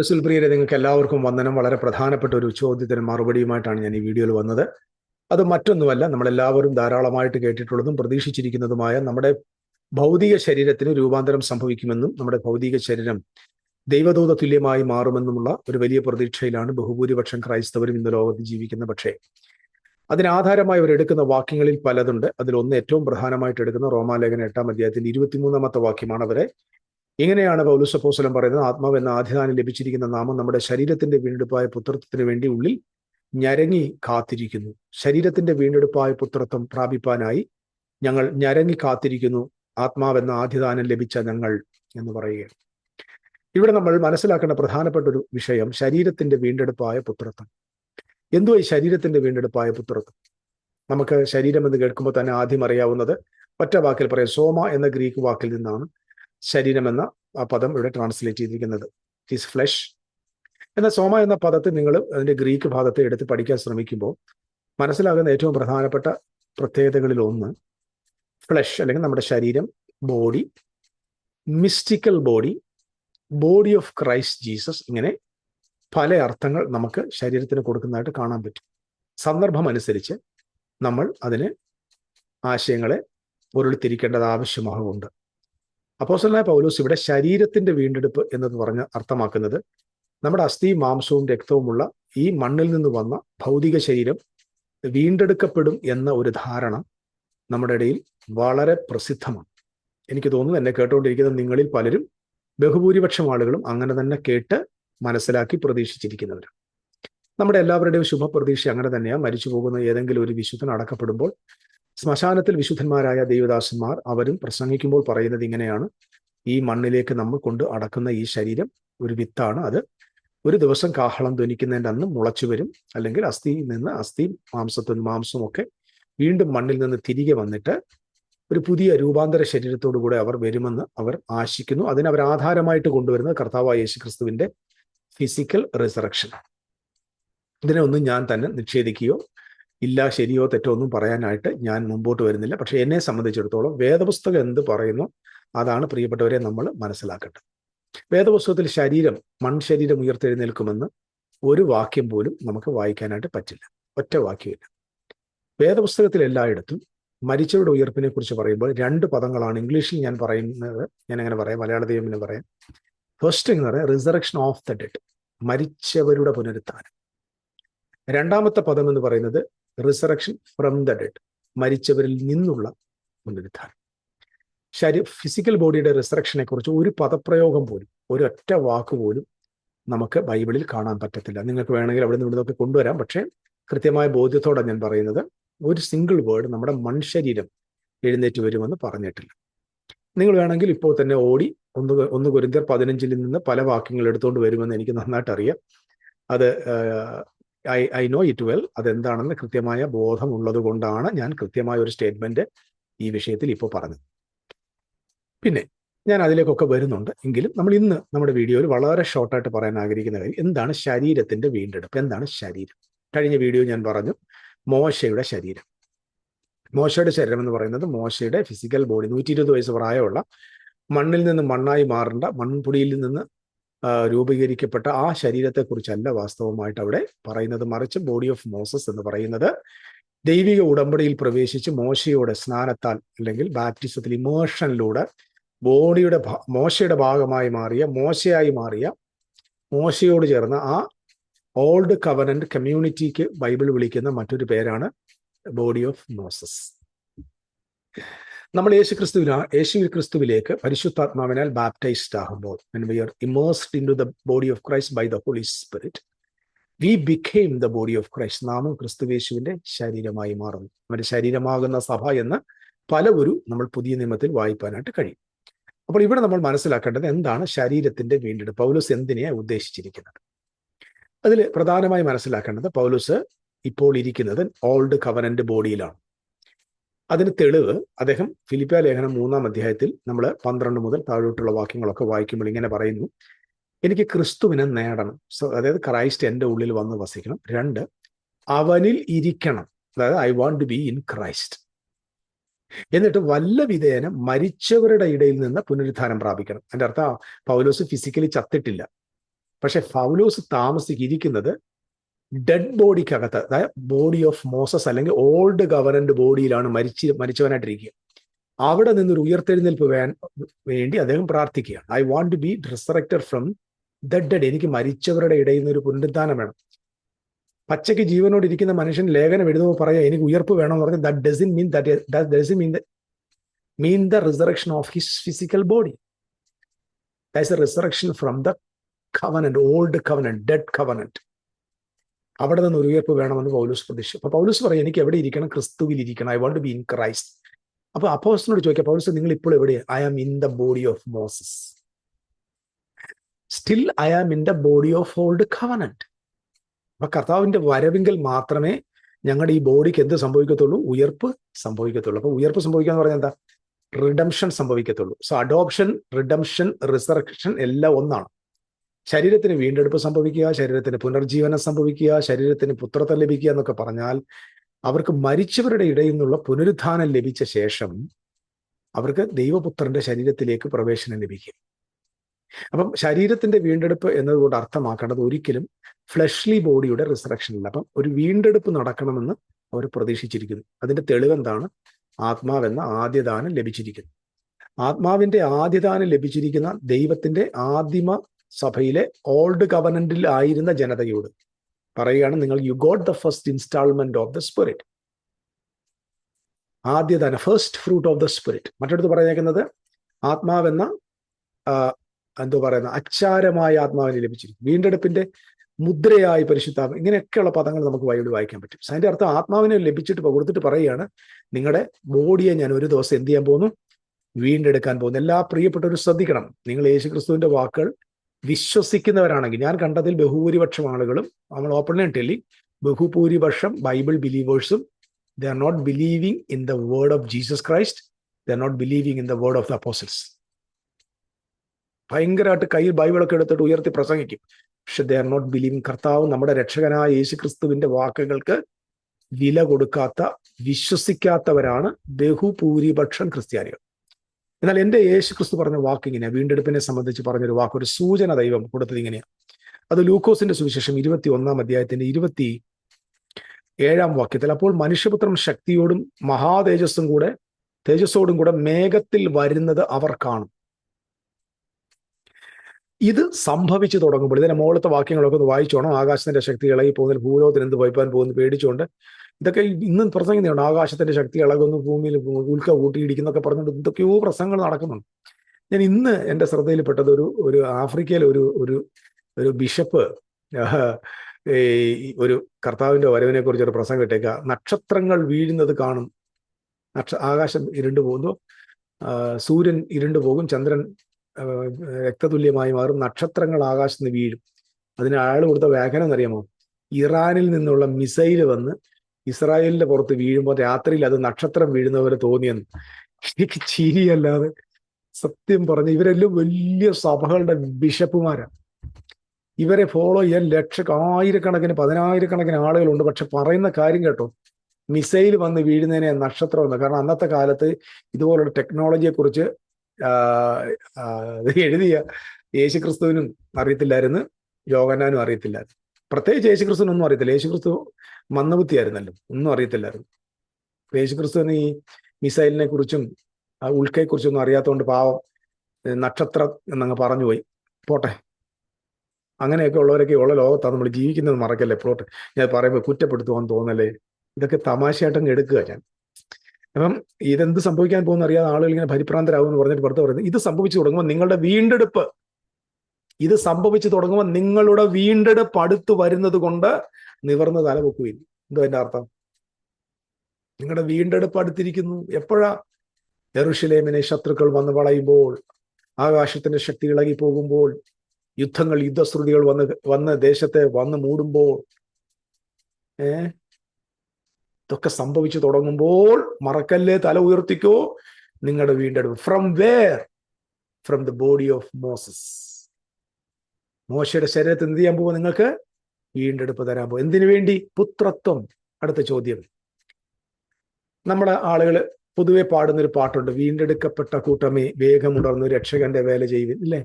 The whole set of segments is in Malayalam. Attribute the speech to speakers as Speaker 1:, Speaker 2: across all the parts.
Speaker 1: ക്രിസ്തുൽ പ്രിയരെ നിങ്ങൾക്ക് എല്ലാവർക്കും വന്ദനം. വളരെ പ്രധാനപ്പെട്ട ഒരു ചോദ്യത്തിന് മറുപടിയുമായിട്ടാണ് ഞാൻ ഈ വീഡിയോയിൽ വന്നത്. അത് മറ്റൊന്നുമല്ല നമ്മളെല്ലാവരും ധാരാളമായിട്ട് കേട്ടിട്ടുള്ളതും പ്രതീക്ഷിച്ചിരിക്കുന്നതുമായ നമ്മുടെ ഭൗതിക ശരീരത്തിന് രൂപാന്തരം സംഭവിക്കുമെന്നും നമ്മുടെ ഭൗതിക ശരീരം ദൈവദൂത തുല്യമായി മാറുമെന്നുമുള്ള ഒരു വലിയ പ്രതീക്ഷയിലാണ് ബഹുഭൂരിപക്ഷം ക്രൈസ്തവരും ഇന്ന് ലോകത്ത് ജീവിക്കുന്ന പക്ഷേ. അതിനാധാരമായി അവർ എടുക്കുന്ന വാക്യങ്ങളിൽ പലതുണ്ട്. അതിലൊന്ന് ഏറ്റവും പ്രധാനമായിട്ട് എടുക്കുന്ന റോമാലേഖന എട്ടാം അധ്യായത്തിന്റെ ഇരുപത്തിമൂന്നാമത്തെ വാക്യമാണ് അവരെ ഇങ്ങനെയാണ് പൗലുസപ്പോസലം പറയുന്നത്? ആത്മാവ് എന്ന ആധിദാനം ലഭിച്ചിരിക്കുന്ന നാമം നമ്മുടെ ശരീരത്തിന്റെ വീണ്ടെടുപ്പായ പുത്രത്വത്തിന് വേണ്ടി ഉള്ളിൽ ഞരങ്ങി കാത്തിരിക്കുന്നു. ശരീരത്തിന്റെ വീണ്ടെടുപ്പായ പുത്രത്വം പ്രാപിപ്പാനായി ഞങ്ങൾ ഞരങ്ങി കാത്തിരിക്കുന്നു. ആത്മാവെന്ന ആധിദാനം ലഭിച്ച ഞങ്ങൾ എന്ന് പറയുകയാണ്. ഇവിടെ നമ്മൾ മനസ്സിലാക്കേണ്ട പ്രധാനപ്പെട്ട ഒരു വിഷയം ശരീരത്തിന്റെ വീണ്ടെടുപ്പായ പുത്രത്വം. എന്തോ ഈ ശരീരത്തിന്റെ വീണ്ടെടുപ്പായ പുത്രത്വം? നമുക്ക് ശരീരം എന്ന് കേൾക്കുമ്പോൾ തന്നെ ആദ്യം അറിയാവുന്നത് ഒറ്റ വാക്കിൽ പറയാം. സോമ എന്ന ഗ്രീക്ക് വാക്കിൽ നിന്നാണ് ശരീരം എന്ന ആ പദം ഇവിടെ ട്രാൻസ്ലേറ്റ് ചെയ്തിരിക്കുന്നത്. ഹിസ് ഫ്ലഷ് എന്ന സോമ എന്ന പദത്തെ നിങ്ങൾ അതിന്റെ ഗ്രീക്ക് ഭാഗത്തെ എടുത്ത് പഠിക്കാൻ ശ്രമിക്കുമ്പോൾ മനസ്സിലാകുന്ന ഏറ്റവും പ്രധാനപ്പെട്ട പ്രത്യേകതകളിൽ ഒന്ന് ഫ്ലഷ് അല്ലെങ്കിൽ നമ്മുടെ ശരീരം body mystical body body of Christ Jesus ഇങ്ങനെ പല അർത്ഥങ്ങൾ നമുക്ക് ശരീരത്തിന് കൊടുക്കുന്നതായിട്ട് കാണാൻ പറ്റും. സന്ദർഭം അനുസരിച്ച് നമ്മൾ അതിന് ആശയങ്ങളെ ഉരുളിത്തിരിക്കേണ്ടത് ആവശ്യമാകുന്നുണ്ട് അപ്പോസലായ പൗലോസ് ഇവിടെ ശരീരത്തിന്റെ വീണ്ടെടുപ്പ് എന്നത് പറഞ്ഞ് അർത്ഥമാക്കുന്നത് നമ്മുടെ അസ്ഥിയും മാംസവും രക്തവുമുള്ള ഈ മണ്ണിൽ നിന്ന് വന്ന ഭൗതിക ശരീരം വീണ്ടെടുക്കപ്പെടും എന്ന ഒരു ധാരണ നമ്മുടെ ഇടയിൽ വളരെ പ്രസിദ്ധമാണ്. എനിക്ക് തോന്നുന്നു എന്നെ കേട്ടുകൊണ്ടിരിക്കുന്ന നിങ്ങളിൽ പലരും ബഹുഭൂരിപക്ഷം ആളുകളും അങ്ങനെ തന്നെ കേട്ട് മനസ്സിലാക്കി പ്രതീക്ഷിച്ചിരിക്കുന്നവരാണ്. നമ്മുടെ എല്ലാവരുടെയും ശുഭപ്രതീക്ഷ അങ്ങനെ തന്നെയാണ്. മരിച്ചു പോകുന്ന ഏതെങ്കിലും ഒരു വിശുദ്ധൻ അടക്കപ്പെടുമ്പോൾ ശ്മശാനത്തിൽ വിശുദ്ധന്മാരായ ദൈവദാസന്മാർ അവരും പ്രസംഗിക്കുമ്പോൾ പറയുന്നത് ഇങ്ങനെയാണ്. ഈ മണ്ണിലേക്ക് നമ്മൾ കൊണ്ട് അടക്കുന്ന ഈ ശരീരം ഒരു വിത്താണ്. അത് ഒരു ദിവസം കാഹളം ധ്വനിക്കുന്നതിന്റെ അന്ന് മുളച്ചു വരും. അല്ലെങ്കിൽ അസ്ഥിയിൽ നിന്ന് അസ്ഥി മാംസത്തിൽ മാംസമൊക്കെ ഒക്കെ വീണ്ടും മണ്ണിൽ നിന്ന് തിരികെ വന്നിട്ട് ഒരു പുതിയ രൂപാന്തര ശരീരത്തോടു കൂടെ അവർ വരുമെന്ന് അവർ ആശിക്കുന്നു. അതിന് അവർ ആധാരമായിട്ട് കൊണ്ടുവരുന്നത് കർത്താവായ യേശു ക്രിസ്തുവിന്റെ ഫിസിക്കൽ റിസറക്ഷൻ ഇതിനെ ഒന്നും ഞാൻ തന്നെ നിഷേധിക്കുകയോ ഇല്ല ശരിയോ തെറ്റോ ഒന്നും പറയാനായിട്ട് ഞാൻ മുമ്പോട്ട് വരുന്നില്ല. പക്ഷെ എന്നെ സംബന്ധിച്ചിടത്തോളം വേദപുസ്തകം എന്ത് പറയുന്നു അതാണ് പ്രിയപ്പെട്ടവരെ നമ്മൾ മനസ്സിലാക്കട്ടെ വേദപുസ്തകത്തിൽ ശരീരം മൺശരീരം ഉയർത്തെഴുന്നേൽക്കുമെന്ന് ഒരു വാക്യം പോലും നമുക്ക് വായിക്കാനായിട്ട് പറ്റില്ല. ഒറ്റ വാക്യമില്ല. വേദപുസ്തകത്തിൽ എല്ലായിടത്തും മരിച്ചവരുടെ ഉയർപ്പിനെ കുറിച്ച് പറയുമ്പോൾ രണ്ട് പദങ്ങളാണ് ഇംഗ്ലീഷിൽ ഞാൻ പറയുന്നത്. ഞാൻ അങ്ങനെ പറയാം മലയാള ദൈവം പറയാം. ഫസ്റ്റ് എന്ന് പറയാം റിസറക്ഷൻ ഓഫ് ദ ഡെഡ് മരിച്ചവരുടെ പുനരുത്ഥാനം. രണ്ടാമത്തെ പദം എന്ന് പറയുന്നത് റിസറക്ഷൻ ഫ്രം ദ ഡെഡ് മരിച്ചവരിൽ നിന്നുള്ള പുനരുത്ഥാനം ശരീര ഫിസിക്കൽ ബോഡിയുടെ റിസറക്ഷനെ കുറിച്ച് ഒരു പദപ്രയോഗം പോലും ഒരൊറ്റ വാക്ക് പോലും നമുക്ക് ബൈബിളിൽ കാണാൻ പറ്റത്തില്ല. നിങ്ങൾക്ക് വേണമെങ്കിൽ അവിടെ നിന്ന് ഇവിടുന്നൊക്കെ കൊണ്ടുവരാം. പക്ഷേ കൃത്യമായ ബോധ്യത്തോടെ ഞാൻ പറയുന്നത് ഒരു സിംഗിൾ വേർഡ് നമ്മുടെ മൺശരീരം എഴുന്നേറ്റ് വരുമെന്ന് പറഞ്ഞിട്ടില്ല. നിങ്ങൾ വേണമെങ്കിൽ ഇപ്പോൾ തന്നെ ഓടി ഒന്ന് ഒന്ന് കുരിന്തിയർ പതിനഞ്ചിൽ നിന്ന് പല വാക്യങ്ങൾ എടുത്തുകൊണ്ട് വരുമെന്ന് എനിക്ക് നന്നായിട്ട് അറിയാം. അത് I I know it well അതെന്താണെന്ന് കൃത്യമായ ബോധം ഉള്ളത് കൊണ്ടാണ് ഞാൻ കൃത്യമായ ഒരു സ്റ്റേറ്റ്മെന്റ് ഈ വിഷയത്തിൽ ഇപ്പോൾ പറഞ്ഞത്. പിന്നെ ഞാൻ അതിലേക്കൊക്കെ വരുന്നുണ്ട്. എങ്കിലും നമ്മൾ ഇന്ന് നമ്മുടെ വീഡിയോയിൽ വളരെ ഷോർട്ടായിട്ട് പറയാൻ ആഗ്രഹിക്കുന്ന കാര്യം എന്താണ് ശരീരത്തിന്റെ വീണ്ടെടുപ്പ്? എന്താണ് ശരീരം? കഴിഞ്ഞ വീഡിയോ ഞാൻ പറഞ്ഞു മോശയുടെ ശരീരം. മോശയുടെ ശരീരം എന്ന് പറയുന്നത് മോശയുടെ ഫിസിക്കൽ ബോഡി നൂറ്റി ഇരുപത് വയസ്സ് പ്രായമുള്ള മണ്ണിൽ നിന്ന് മണ്ണായി മാറേണ്ട മൺപൊടിയിൽ നിന്ന് രൂപീകരിക്കപ്പെട്ട ആ ശരീരത്തെക്കുറിച്ചല്ല വാസ്തവമായിട്ട് അവിടെ പറയുന്നത്. മറിച്ച് ബോഡി ഓഫ് മോസസ് എന്ന് പറയുന്നത് ദൈവിക ഉടമ്പടിയിൽ പ്രവേശിച്ച് മോശയുടെ സ്നാനത്താൽ അല്ലെങ്കിൽ ബാപ്റ്റിസത്തിൽ ഇമേഷനിലൂടെ ബോഡിയുടെ മോശയുടെ ഭാഗമായി മാറിയ മോശയായി മാറിയ മോശയോട് ചേർന്ന ആ ഓൾഡ് കവനന്റ് കമ്മ്യൂണിറ്റിക്ക് ബൈബിൾ വിളിക്കുന്ന മറ്റൊരു പേരാണ് ബോഡി ഓഫ് മോസസ് നമ്മൾ യേശു ക്രിസ്തുവിന് യേശു ക്രിസ്തുവിലേക്ക് പരിശുദ്ധാത്മാവിനാൽ ബാപ്റ്റൈസ്ഡ് ആകുമ്പോൾ we are immersed into the body of Christ by the Holy Spirit we became the body of Christ നാമം ക്രിസ്തുവേശുവിന്റെ ശരീരമായി മാറുന്നു. അവന്റെ ശരീരമാകുന്ന സഭ എന്ന് പല ഒരു നമ്മൾ പുതിയ നിയമത്തിൽ വായിപ്പാനായിട്ട് കഴിയും. അപ്പോൾ ഇവിടെ നമ്മൾ മനസ്സിലാക്കേണ്ടത് എന്താണ് ശരീരത്തിന്റെ വീണ്ടെടുപ്പ്? പൗലോസ് എന്തിനെയാണ് ഉദ്ദേശിച്ചിരിക്കുന്നത്? അതിൽ പ്രധാനമായി മനസ്സിലാക്കേണ്ടത് പൗലോസ് ഇപ്പോൾ ഇരിക്കുന്നത് ഓൾഡ് കവനന്റ് ബോഡിയിലാണ് അതിന് തെളിവ് അദ്ദേഹം ഫിലിപ്പ ലേഖനം മൂന്നാം അധ്യായത്തിൽ നമ്മൾ പന്ത്രണ്ട് മുതൽ താഴോട്ടുള്ള വാക്യങ്ങളൊക്കെ വായിക്കുമ്പോൾ ഇങ്ങനെ പറയുന്നു. എനിക്ക് ക്രിസ്തുവിനെ നേടണം. അതായത് ക്രൈസ്റ്റ് എന്റെ ഉള്ളിൽ വന്ന് വസിക്കണം. രണ്ട് അവനിൽ ഇരിക്കണം. അതായത് I want to be in Christ. എന്നിട്ട് വല്ല വിധേന മരിച്ചവരുടെ ഇടയിൽ നിന്ന് പുനരുദ്ധാനം പ്രാപിക്കണം. എന്റെ അർത്ഥം പൗലോസ് ഫിസിക്കലി ചത്തിട്ടില്ല. പക്ഷെ ഫൗലോസ് താമസിക്കുന്നത് ഡെഡ് ബോഡിക്കകത്ത് അതായത് ബോഡി ഓഫ് മോസസ് അല്ലെങ്കിൽ ഓൾഡ് ഗവർണന്റ് ബോഡിയിലാണ് മരിച്ച് മരിച്ചവനായിട്ടിരിക്കുക. അവിടെ നിന്നൊരു ഉയർത്തെഴുന്നേൽപ്പ് വേണ്ടി അദ്ദേഹം പ്രാർത്ഥിക്കുകയാണ്. I want to be resurrected from the dead എനിക്ക് മരിച്ചവരുടെ ഇടയിൽ നിന്ന് ഒരു പുനരുദ്ധാനം വേണം. പച്ചയ്ക്ക് ജീവനോട് ഇരിക്കുന്ന മനുഷ്യൻ ലേഖനം എഴുതുമ്പോൾ പറയാം എനിക്ക് ഉയർപ്പ് വേണമെന്ന് പറഞ്ഞാൽ that doesn't mean that doesn't mean mean the resurrection of his physical body a resurrection from the covenant old covenant dead covenant അവിടെ നിന്ന് ഉയർപ്പ് വേണമെന്ന് പൗലൂസ് പ്രതീക്ഷ അപ്പൊ പൗലൂസ് പറയും എനിക്ക് എവിടെ ഇരിക്കണം? ക്രിസ്തുവിൽ ഇരിക്കണം. I want be in Christ അപ്പൊ അപ്പോസിനോട് ചോദിക്കാം പൗലൂസ് നിങ്ങൾ ഇപ്പോൾ എവിടെ? I am in the body of Moses still I am in the body of old covenant അപ്പൊ കർത്താവിന്റെ വരവിങ്കൽ മാത്രമേ ഞങ്ങളുടെ ഈ ബോഡിക്ക് എന്ത് സംഭവിക്കത്തുള്ളൂ? ഉയർപ്പ് സംഭവിക്കത്തുള്ളൂ. അപ്പൊ ഉയർപ്പ് സംഭവിക്കുക എന്ന് പറഞ്ഞാൽ എന്താ? റിഡംഷൻ സംഭവിക്കത്തുള്ളൂ. സോ അഡോപ്ഷൻ റിഡംഷൻ റിസറക്ഷൻ എല്ലാം ഒന്നാണ്. ശരീരത്തിന് വീണ്ടെടുപ്പ് സംഭവിക്കുക ശരീരത്തിന് പുനർജീവനം സംഭവിക്കുക ശരീരത്തിന് പുത്രത്വം ലഭിക്കുക എന്നൊക്കെ പറഞ്ഞാൽ അവർക്ക് മരിച്ചവരുടെ ഇടയിൽ നിന്നുള്ള പുനരുത്ഥാനം ലഭിച്ച ശേഷം അവർക്ക് ദൈവപുത്രന്റെ ശരീരത്തിലേക്ക് പ്രവേശനം ലഭിക്കും. അപ്പം ശരീരത്തിന്റെ വീണ്ടെടുപ്പ് എന്നതുകൊണ്ട് അർത്ഥമാക്കേണ്ടത് ഒരിക്കലും ഫ്ലഷ്ലി ബോഡിയുടെ റിസറക്ഷൻ അല്ല. അപ്പം ഒരു വീണ്ടെടുപ്പ് നടക്കണമെന്ന് അവർ പ്രതീക്ഷിച്ചിരിക്കുന്നു. അതിന്റെ തെളിവെന്താണ് ആത്മാവെന്ന ആദ്യദാനം ലഭിച്ചിരിക്കുന്നു. ആത്മാവിന്റെ ആദ്യദാനം ലഭിച്ചിരിക്കുന്ന ദൈവത്തിന്റെ ആദിമ സഭയിലെ ഓൾഡ് കവനന്റിൽ ആയിരുന്ന ജനതയോട് പറയുകയാണ് നിങ്ങൾ you got the first instalment of the spirit ആദ്യദാന first fruit of the spirit മറ്റടുത്ത് പറഞ്ഞേക്കുന്നത് ആത്മാവെന്ന എന്തോ പറയുന്ന അച്ചാരമായ ആത്മാവിനെ ലഭിച്ചിരിക്കും വീണ്ടെടുപ്പിന്റെ മുദ്രയായി പരിശുദ്ധാത്മ ഇങ്ങനെയൊക്കെയുള്ള പദങ്ങൾ നമുക്ക് വഴിയോട് വായിക്കാൻ പറ്റും. അതിന്റെ അർത്ഥം ആത്മാവിനെ ലഭിച്ചിട്ട് കൊടുത്തിട്ട് പറയുകയാണ് നിങ്ങളുടെ ബോഡിയെ ഞാൻ ഒരു ദിവസം എന്ത് ചെയ്യാൻ പോകുന്നു? വീണ്ടെടുക്കാൻ പോകുന്നു. എല്ലാ പ്രിയപ്പെട്ടവരും ശ്രദ്ധിക്കണം. നിങ്ങൾ യേശുക്രിസ്തുവിന്റെ വാക്കുകൾ വിശ്വസിക്കുന്നവരാണെങ്കിൽ ഞാൻ കണ്ടതിൽ ബഹുഭൂരിപക്ഷം ആളുകളും നമ്മൾ ഓപ്പൺലി ടെല്ലി ബഹുഭൂരിപക്ഷം Bible ബിലീവേഴ്സും they are not believing in the word of Jesus Christ they are not believing in the word of the apostles ഭയങ്കരമായിട്ട് കയ്യിൽ ബൈബിളൊക്കെ എടുത്തിട്ട് ഉയർത്തി പ്രസംഗിക്കും. പക്ഷെ ദ ആർ നോട്ട് ബിലീവിങ് കർത്താവ് നമ്മുടെ രക്ഷകനായ യേശു ക്രിസ്തുവിന്റെ വാക്കുകൾക്ക് വില കൊടുക്കാത്ത വിശ്വസിക്കാത്തവരാണ് ബഹുഭൂരിപക്ഷം ക്രിസ്ത്യാനികൾ. എന്നാൽ എന്റെ യേശു ക്രിസ്തു പറഞ്ഞ വാക്ക് ഇങ്ങനെയാണ് വീണ്ടെടുപ്പിനെ സംബന്ധിച്ച് പറഞ്ഞൊരു വാക്ക് ഒരു സൂചന ദൈവം കൊടുത്തത് ഇങ്ങനെയാണ് അത് ലൂക്കോസിന്റെ സുവിശേഷം ഇരുപത്തി ഒന്നാം അധ്യായത്തിന്റെ ഇരുപത്തി ഏഴാം വാക്യത്തിൽ അപ്പോൾ മനുഷ്യപുത്രം ശക്തിയോടും മഹാതേജസ്സും കൂടെ തേജസ്സോടും കൂടെ മേഘത്തിൽ വരുന്നത് അവർ കാണും. ഇത് സംഭവിച്ചു തുടങ്ങുമ്പോൾ ഇതിന്റെ മുകളിലത്തെ വാക്യങ്ങളൊക്കെ ഒന്ന് വായിച്ചോണം. ആകാശത്തിന്റെ ശക്തി ഇളകി പോകുന്നതിൽ ഭൂലോകത്തിന് എന്ത് വൈപ്പാൻ പോകുന്നു പേടിച്ചുകൊണ്ട് ഇതൊക്കെ ഇന്നും പ്രസംഗിക്കുന്നുണ്ട്. ആകാശത്തിന്റെ ശക്തി ഇളകുന്നു ഭൂമിയിൽ ഉൽക്ക കൂട്ടിയിടിക്കുന്നൊക്കെ പറഞ്ഞുകൊണ്ട് എന്തൊക്കെയോ പ്രസംഗങ്ങൾ നടക്കുന്നുണ്ട്. ഞാൻ ഇന്ന് എന്റെ ശ്രദ്ധയിൽപ്പെട്ടത് ഒരു ഒരു ആഫ്രിക്കയിലെ ഒരു ഒരു ഒരു ബിഷപ്പ് ഒരു കർത്താവിന്റെ വരവിനെ കുറിച്ച് ഒരു പ്രസംഗം ഇട്ടേക്കുക നക്ഷത്രങ്ങൾ വീഴുന്നത് കാണും. നക്ഷ ആകാശം ഇരുണ്ടു പോകുന്നു. സൂര്യൻ ഇരുണ്ടു പോകും. ചന്ദ്രൻ രക്തതുല്യമായി മാറും. നക്ഷത്രങ്ങൾ ആകാശത്ത് നിന്ന് വീഴും. അതിന് അയാൾ കൊടുത്ത വ്യാഖ്യാനം എന്നറിയാമോ? ഇറാനിൽ നിന്നുള്ള മിസൈൽ വന്ന് ഇസ്രായേലിന്റെ പുറത്ത് വീഴുമ്പോൾ രാത്രിയിൽ അത് നക്ഷത്രം വീഴുന്ന പോലെ തോന്നിയെന്ന്. എനിക്ക് ചിരിയല്ലാതെ സത്യം പറഞ്ഞ ഇവരെല്ലാം വലിയ സഭകളുടെ ബിഷപ്പുമാരാണ് ഇവരെ ഫോളോ ചെയ്യാൻ ലക്ഷ ആയിരക്കണക്കിന് പതിനായിരക്കണക്കിന് ആളുകളുണ്ട്. പക്ഷെ പറയുന്ന കാര്യം കേട്ടോ മിസൈൽ വന്ന് വീഴുന്നതിനെ നക്ഷത്രം കാരണം അന്നത്തെ കാലത്ത് ഇതുപോലുള്ള ടെക്നോളജിയെ കുറിച്ച് എഴുതിയ യേശുക്രിസ്തുവിനും അറിയത്തില്ലായിരുന്നു യോഗനാനും അറിയത്തില്ലായിരുന്നു. പ്രത്യേകിച്ച് യേശുക്രിസ്തുവിനൊന്നും അറിയത്തില്ല. യേശുക്രിസ്തു മന്ദബുദ്ധിയായിരുന്നല്ലോ. ഒന്നും അറിയത്തില്ലായിരുന്നു. യേശുക്രിസ്തു ഈ മിസൈലിനെ കുറിച്ചും ആ ഉൾക്കയെ കുറിച്ചൊന്നും അറിയാത്തതുകൊണ്ട് പാവം നക്ഷത്രം എന്നങ്ങ് പറഞ്ഞു പോയി പോട്ടെ. അങ്ങനെയൊക്കെ ഉള്ളവരൊക്കെ ഉള്ള ലോകത്താണ് നമ്മൾ ജീവിക്കുന്നത് മറക്കല്ലേ? പോട്ടെ. ഞാൻ പറയുമ്പോൾ കുറ്റപ്പെടുത്തുവാൻ തോന്നല്ലേ? ഇതൊക്കെ തമാശയായിട്ടങ്ങ് എടുക്കുക ഞാൻ. അപ്പം ഇതെന്ത് സംഭവിക്കാൻ പോകുന്ന അറിയാതെ ആളുകൾ ഇങ്ങനെ പരിഭ്രാന്തരാകും എന്ന് പറഞ്ഞിട്ട് പുറത്ത് പറയുന്നത് ഇത് സംഭവിച്ചു തുടങ്ങുമ്പോൾ നിങ്ങളുടെ വീണ്ടെടുപ്പ്. ഇത് സംഭവിച്ചു തുടങ്ങുമ്പോൾ നിങ്ങളുടെ വീണ്ടെടുപ്പ് അടുത്ത് വരുന്നത് കൊണ്ട് നിവർന്ന് തലപൊക്കുകയില്ല എന്തോ അതിന്റെ അർത്ഥം? നിങ്ങളുടെ വീണ്ടെടുപ്പ് അടുത്തിരിക്കുന്നു. എപ്പോഴാ? എറുഷലേമിനെ ശത്രുക്കൾ വന്ന് വളയുമ്പോൾ ആകാശത്തിന്റെ ശക്തി ഇളകി പോകുമ്പോൾ യുദ്ധങ്ങൾ യുദ്ധശ്രുതികൾ വന്ന് വന്ന് ദേശത്തെ വന്ന് മൂടുമ്പോൾ ഏ? ഇതൊക്കെ സംഭവിച്ചു തുടങ്ങുമ്പോൾ മറക്കല്ലേ തല ഉയർത്തിക്കോ? നിങ്ങളുടെ വീണ്ടെടുപ്പ്. From where from the body of Moses മോശയുടെ ശരീരത്തിൽ എന്ത് ചെയ്യാൻ പോകുമോ നിങ്ങൾക്ക്? വീണ്ടെടുപ്പ് തരാൻ പോകും. എന്തിനു വേണ്ടി? പുത്രത്വം. അടുത്ത ചോദ്യം. നമ്മുടെ ആളുകൾ പൊതുവെ പാടുന്നൊരു പാട്ടുണ്ട്. വീണ്ടെടുക്കപ്പെട്ട കൂട്ടമേ വേഗമുണർന്നു രക്ഷകന്റെ വേല ചെയ്യുവിൻ. ഇല്ലേ?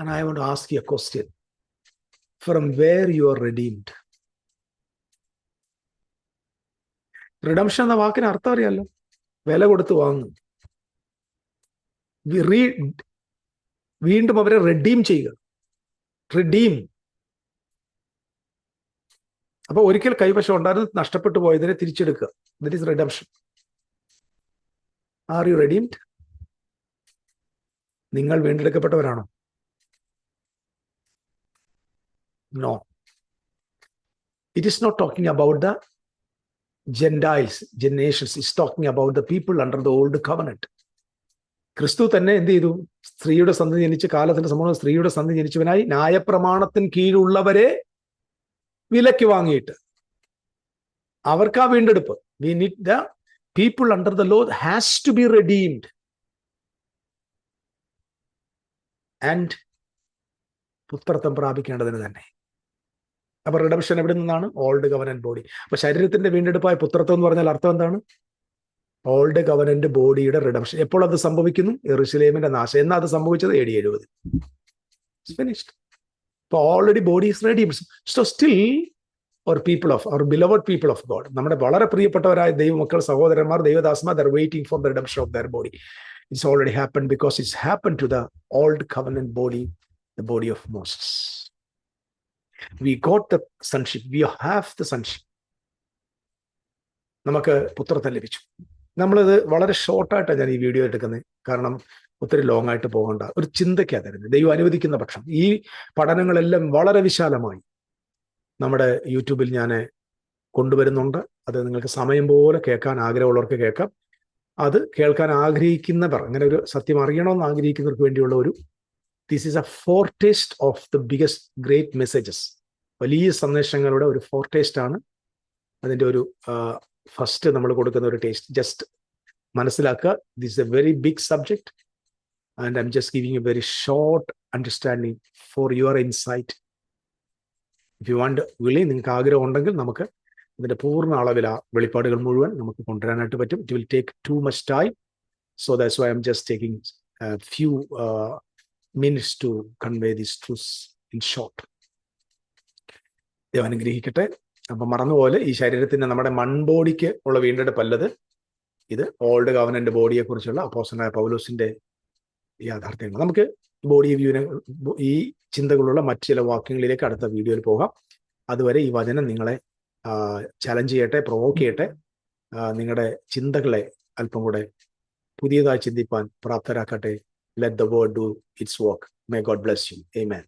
Speaker 1: And I want to ask you a question. Redemption എന്ന വാക്കിന് അർത്ഥം അറിയാലോ? വില കൊടുത്ത് വാങ്ങും. വീണ്ടും അവരെ റെഡീം ചെയ്യുക. റിഡീം അപ്പൊ ഒരിക്കൽ കൈവശം ഉണ്ടായിരുന്നു നഷ്ടപ്പെട്ടു പോയതിനെ തിരിച്ചെടുക്കുക. That is redemption are you redeemed നിങ്ങൾ വീണ്ടെടുക്കപ്പെട്ടവരാണോ? No it is not talking about the gentiles generations is talking about the people under the old covenant ക്രിസ്തു തന്നെ എന്ത് ചെയ്തു? സ്ത്രീയുടെ സന്ധി ജനിച്ച് കാലത്തിന്റെ സമൂഹം സ്ത്രീയുടെ സന്ധി ജനിച്ചവനായി ന്യായപ്രമാണത്തിന് കീഴിലുള്ളവരെ വിലക്ക് വാങ്ങിയിട്ട്. അവർക്ക് ആ വീണ്ടെടുപ്പ്. We need the people under the law has to be redeemed and പുത്രത്വം പ്രാപിക്കേണ്ടതിന് തന്നെ. അപ്പൊ റിഡംഷൻ എവിടെ നിന്നാണ്? ഓൾഡ് ഗവർണൻ ബോഡി അപ്പൊ ശരീരത്തിന്റെ വീണ്ടെടുപ്പായ പുത്രത്വം എന്ന് പറഞ്ഞാൽ അർത്ഥം എന്താണ്? ഓൾഡ് ഗവർണന്റ് ബോഡിയുടെ റിഡംഷൻ എപ്പോൾ അത് സംഭവിക്കുന്നു? എറുസലേമിന്റെ നാശം. എന്നാ അത് സംഭവിച്ചത്? എ ഡി എഴുപത്. Finished already body is ready so still our people of our beloved people of God നമ്മുടെ വളരെ പ്രിയപ്പെട്ടവരായ ദൈവമക്കൾ സഹോദരന്മാർ ദൈവദാസ്മാർ they're waiting for the redemption of their body it's already happen because it's happen to the old covenant body the body of Moses we got the sonship we have the sonship നമുക്ക് പുത്രത്തെ ലഭിച്ചു. നമ്മളിത് വളരെ ഷോർട്ടായിട്ടാണ് ഞാൻ ഈ വീഡിയോ എടുക്കുന്നത്. കാരണം ഒത്തിരി ലോങ് ആയിട്ട് പോകേണ്ട. ഒരു ചിന്തയ്ക്കാണ് തരുന്നത്. ദൈവം അനുവദിക്കുന്ന പക്ഷം. ഈ പഠനങ്ങളെല്ലാം വളരെ വിശാലമായി നമ്മുടെ യൂട്യൂബിൽ ഞാൻ കൊണ്ടുവരുന്നുണ്ട്. അത് നിങ്ങൾക്ക് സമയം പോലെ കേൾക്കാൻ ആഗ്രഹമുള്ളവർക്ക് കേൾക്കാം. അത് കേൾക്കാൻ ആഗ്രഹിക്കുന്നവർ അങ്ങനെ ഒരു സത്യം അറിയണമെന്ന് ആഗ്രഹിക്കുന്നവർക്ക് വേണ്ടിയുള്ള ഒരു this is a foretaste of the biggest great messages വലിയ സന്ദേശങ്ങളുടെ ഒരു ഫോർ ടേസ്റ്റ് ആണ്. അതിന്റെ ഒരു ഫസ്റ്റ് നമ്മൾ കൊടുക്കുന്ന ഒരു ടേസ്റ്റ് ജസ്റ്റ് മനസ്സിലാക്കുക this a very big subject and I just giving a very short understanding for your insight if you want വിളി നിങ്ങൾക്ക് ആഗ്രഹം ഉണ്ടെങ്കിൽ നമുക്ക് ഇതിന്റെ പൂർണ അളവിൽ ആ വെളിപ്പാടുകൾ മുഴുവൻ നമുക്ക് കൊണ്ടുവരാനായിട്ട് പറ്റും. It will take too much time so that's why I'm just taking few minutes to convey this truth in short ദൈവം അനുഗ്രഹിക്കട്ടെ. അപ്പൊ മറന്നുപോലെ ഈ ശരീരത്തിന്റെ നമ്മുടെ മൺബോഡിക്ക് ഉള്ള വീണ്ടെടുപ്പ് വീണ്ടെടുപ്പല്ലത് ഇത് ഓൾഡ് ഗവനന്റ് ബോഡിയെ കുറിച്ചുള്ള അപ്പോസനായ പൗലോസിന്റെ യാഥാർത്ഥ്യങ്ങൾ നമുക്ക് ബോഡി വ്യൂവിനെ ഈ ചിന്തകളുള്ള മറ്റു ചില വാക്യങ്ങളിലേക്ക് അടുത്ത വീഡിയോയിൽ പോകാം. അതുവരെ ഈ വചനം നിങ്ങളെ ചലഞ്ച് ചെയ്യട്ടെ പ്രൊവോക്ക് ചെയ്യട്ടെ. നിങ്ങളുടെ ചിന്തകളെ അല്പം കൂടെ പുതിയതായി ചിന്തിപ്പാൻ പ്രാപ്തരാക്കട്ടെ. Let the word do its work may God bless you amen